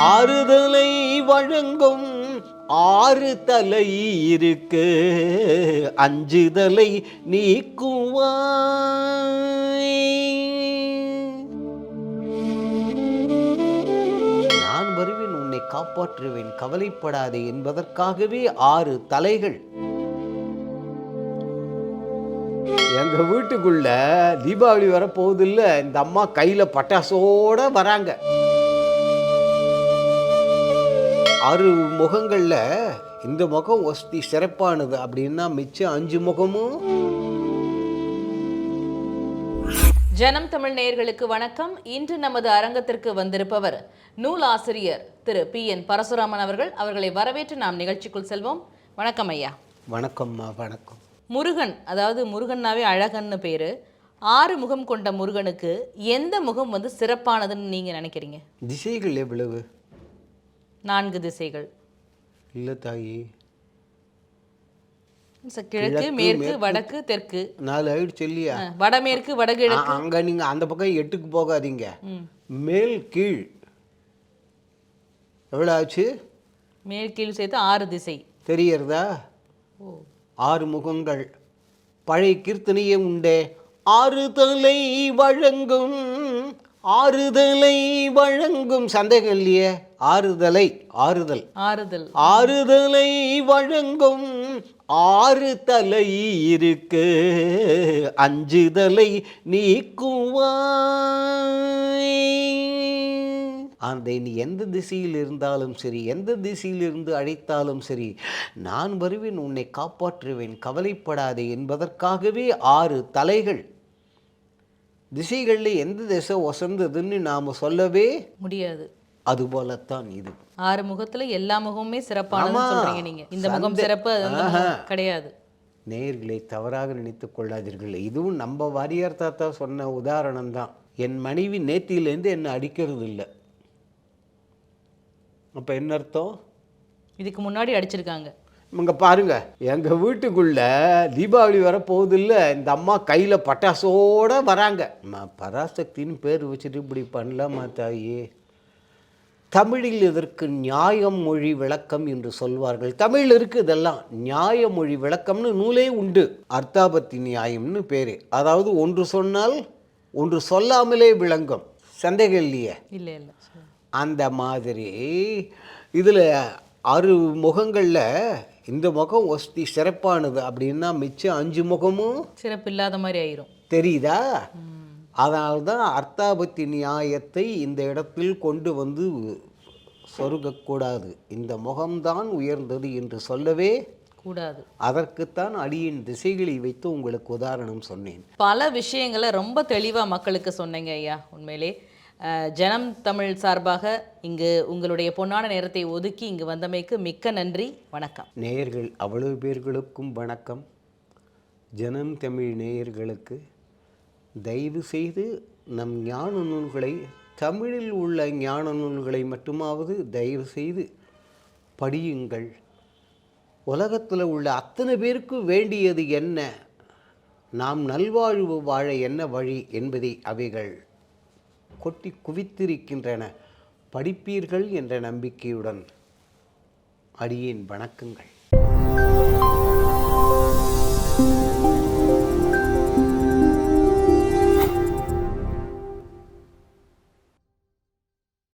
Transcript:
ஆறுதலை வழங்கும் ஆறு தலை இருக்கு அஞ்சுதலை நீக்குவாய். நான் வருவேன் உன்னை காப்பாற்றுவேன் கவலைப்படாதே என்பதற்காகவே ஆறு தலைகள். எங்க வீட்டுக்குள்ள தீபாவளி வரப்போகுது இல்ல இந்த அம்மா கையில பட்டாசோட வராங்க. ஆறு முகங்கள்ல இந்த முகம் ஒஸ்தி சிறப்பானது அப்படின்னா மிச்சம் அஞ்சு முகமும். ஜனம் தமிழ் நேயர்களுக்கு வணக்கம். இன்று நமது அரங்கத்திற்கு வந்திருப்பவர் நூலாசிரியர் திரு பி என் பரசுராமன் அவர்கள். அவர்களை வரவேற்று நாம் நிகழ்ச்சிக்குள் செல்வோம். வணக்கம் ஐயா. வணக்கம்மா வணக்கம். முருகன் அதாவது முருகன்னாவே அழகன்னு பேரு. ஆறு முகம் கொண்ட முருகனுக்கு எந்த முகம் வந்து சிறப்பானதுன்னு நீங்க நினைக்கிறீங்க? திசைகள் எவ்வளவு? நான்கு திசைகள். இல்ல தாயி. கிழக்கு மேற்கு வடக்கு தெற்கு. நாலு ஆயிடுச்சு இல்லையா வடமேற்கு வடகிழக்கு. அங்க நீங்க அந்த பக்கம் எட்டுக்கு போகாதீங்க. மேல் கீழ். எவ்வளோ ஆச்சு? மேல் கீழ் சேர்த்து ஆறு திசை. தெரியறதா ஆறு முகங்கள். பழைய கீர்த்தனையே உண்டே. ஆறுதலை வழங்கும் ஆறுதலை வழங்கும் சந்தேகம் இல்லையே? ஆறுதலை ஆறுதல். ஆறுதல். ஆறுதலை வழங்கும் ஆறு தலை இருக்கு. அஞ்சுதலை நீக்குவாய். அந்த நீ எந்த திசையில் இருந்தாலும் சரி எந்த திசையில் இருந்து அழைத்தாலும் சரி நான் வருவேன் உன்னை காப்பாற்றுவேன் கவலைப்படாதே என்பதற்காகவே ஆறு தலைகள் திசைகளில் எந்த திசை ஒசந்ததுன்னு நாம் சொல்லவே முடியாது. அதுபோலத்தான் இது. ஆறு முகத்துல எல்லா முகமுமே சிறப்பானதுன்னு ஆமா. சொல்றீங்க நீங்க. இந்த முகம் சிறப்பு அது கிடையாது. நேயர்களை தவறாக நினைத்துக் கொள்ளாதீர்கள். இதுவும் நம்ம வாரியார் தாத்தா சொன்ன உதாரணம் தான் என் மனைவி நேத்தியிலேருந்து என்னை அடிக்கிறது இல்லை அப்போ என்ன அர்த்தம்? இதுக்கு முன்னாடி அடிச்சிருக்காங்க. இங்க பாருங்க. எங்க வீட்டுக்குள்ள தீபாவளி வரப்போகுது இல்ல இந்த அம்மா கையில பட்டாசோட வராங்க. பராசக்தின்னு பேர் வச்சுட்டு இப்படி பண்ணலாமா தாயே? தமிழில் இதற்கு நியாயம் மொழி விளக்கம் என்று சொல்வார்கள்? தமிழ் இருக்கு இதெல்லாம். நியாய மொழி விளக்கம்னு நூலே உண்டு. அர்த்தாபத்தி நியாயம்னு பேரு. அதாவது ஒன்று சொன்னால் ஒன்று சொல்லாமலே விளங்கும். சந்தேகம் இல்லையே? இல்ல. அந்த மாதிரி. இதில் ஆறு முகங்களில் இந்த முகம் ஒஸ்தி சிறப்பானது அப்படின்னா மிச்சம் அஞ்சு முகமும் சிறப்பு இல்லாத மாதிரி ஆயிரும். தெரியுதா? அதனால தான் அர்த்தாபத்தி நியாயத்தை இந்த இடத்தில் கொண்டு வந்து சொருகக்கூடாது. இந்த முகம்தான் உயர்ந்தது என்று சொல்லவே கூடாது. அதற்குத்தான் அடியின் திசைகளை வைத்து உங்களுக்கு உதாரணம் சொன்னேன். பல விஷயங்களை ரொம்ப தெளிவா மக்களுக்கு சொன்னீங்க ஐயா உண்மையிலே. ஜனம் தமிழ் சார்பாக இங்கு உங்களுடைய பொன்னான நேரத்தை ஒதுக்கி இங்கு வந்தமைக்கு மிக்க நன்றி. வணக்கம். நேயர்கள் அவ்வளவு பேர்களுக்கும் வணக்கம். ஜனம் தமிழ் நேயர்களுக்கு தயவு செய்து நம் ஞான நூல்களை தமிழில் உள்ள ஞான நூல்களை மட்டுமாவது தயவு செய்து படியுங்கள். உலகத்தில் உள்ள அத்தனை பேருக்கும் வேண்டியது என்ன? நாம் நல்வாழ்வு வாழ என்ன வழி என்பதை அவைகள். கொட்டி குவித்திருக்கின்றன. படிப்பீர்கள் என்ற நம்பிக்கையுடன். அடியின் வணக்கங்கள்.